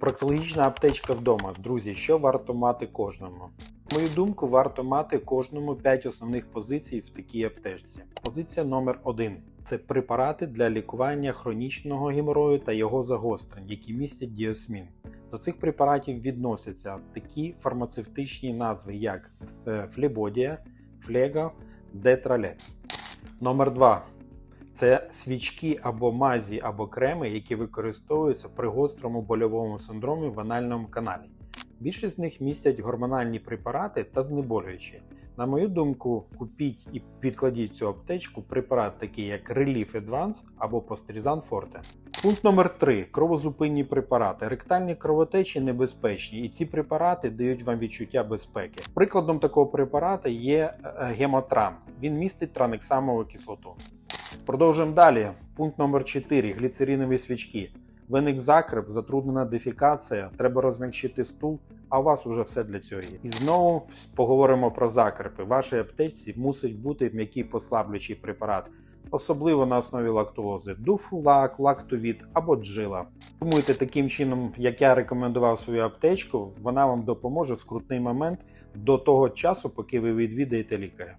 Проктологічна аптечка вдома. Друзі, що варто мати кожному? Мою думку, варто мати кожному 5 основних позицій в такій аптечці. Позиція номер 1 це препарати для лікування хронічного геморою та його загострень, які містять діосмін. До цих препаратів відносяться такі фармацевтичні назви, як е, флебодія, флего, детралекс. Номер 2 це свічки або мазі, або креми, які використовуються при гострому больовому синдромі в анальному каналі. Більшість з них містять гормональні препарати та знеболюючі. На мою думку, купіть і відкладіть цю аптечку препарат, такий як Relief Advance або Posterisan Forte. Пункт номер 3 кровозупинні препарати. Ректальні кровотечі небезпечні, і ці препарати дають вам відчуття безпеки. Прикладом такого препарата є е, гемотран. Він містить транексамову кислоту. Продовжуємо далі. Пункт номер 4 гліцеринові свічки. Виник закреп, затруднена дефікація, треба розмягчити стул, а у вас уже все для цього є. І знову поговоримо про закрепи. В вашій аптечці мусить бути м'який послаблюючий препарат, особливо на основі лактулози, дуфулак, лактовід або джила. Думайте таким чином, як я рекомендував свою аптечку, вона вам допоможе в скрутний момент до того часу, поки ви відвідаєте лікаря.